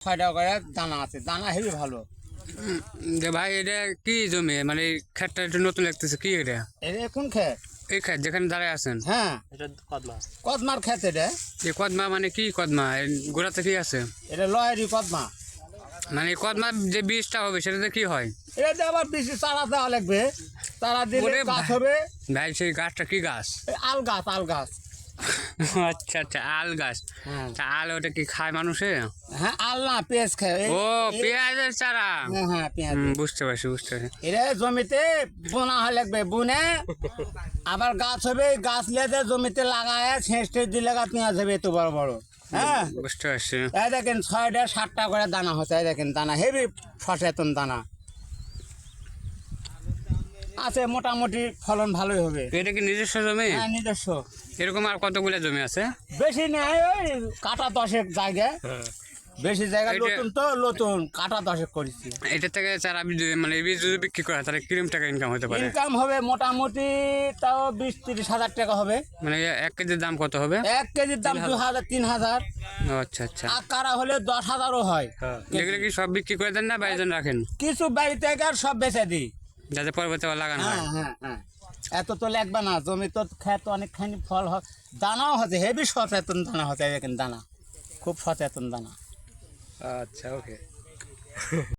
ছয়টা করে দানা আছে দানা হেবি ভালো। যে ভাই এটা কি জমি? মানে খেতটা একটু নতুন লাগতেছে কি এটা? এটা কোন খেত এই খেত যেখানে দাঁড়ায় আছেন? হ্যাঁ। এটা কদমা। কদমার খেত এটা। এই কদমা মানে কি কদমা? গোড়াতে কি আছে? এটা লয়েরই কদমা। মানে এই কদমার যে বীজটা হবে সেটাতে কি হয়? এটা আবার বেশি চারা দেওয়া লাগবে। চারা দিলে গাছ। হবে। ভাই সেই গাছটা কি গাছ? আল গাছ আল গাছ আচ্ছা আচ্ছা আল গাছ। হ্যাঁ। আল ওটা কি খায় মানুষে? হ্যাঁ আল না পেঁয়াজ খায়। ও পেঁয়াজের চারা? হ্যাঁ হ্যাঁ পেঁয়াজ। বুঝতে পারছি বুঝতে পারছি। এটা জমিতে বোনা হয় লাগবে বুনে। আবার গাছ হবে গাছ লেদে জমিতে লাগায় টেচ দিলে গা পেঁয়াজ হবে এত বড় বড়। হ্যাঁ? বুঝতে পারছি। এই দেখেন ছয়টা সাতটা করে দানা হচ্ছে দেখেন দানা হেভি সচেতন দানা। আছে মোটামুটি ফলন ভালোই হবে। এটা কি নিজস্ব জমি? হ্যাঁ নিজস্ব। এরকম আর কতগুলো জমি আছে? বেশি নেই ওই কাটা দশেক জায়গায় বেশি জায়গা নতুন তো নতুন কাটা দশেক করেছি। এটা থেকে চারা বীজ মানে এই বীজ যদি বিক্রি করা তাহলে কিরম টাকা ইনকাম হতে পারে? ইনকাম হবে মোটামুটি তাও বিশ তিরিশ হাজার টাকা হবে। মানে এক কেজির দাম কত হবে? এক কেজির দাম দু হাজার তিন হাজার। আচ্ছা আচ্ছা। আর কারা হলে দশ হাজারও হয়। এগুলো কি সব বিক্রি করে দেন না বাইজন রাখেন? কিছু বাড়ি থেকে আর সব বেচে দিই। যাতে পরবর্তী লাগানো হয় হ্যাঁ। হ্যাঁ হ্যাঁ। এত তো লাগবে না জমি তো খেত অনেকখানি ফল হয়। দানাও হচ্ছে হেভি সচেতন দানা হচ্ছে এখানে দানা। খুব সচেতন দানা। আচ্ছা ওকে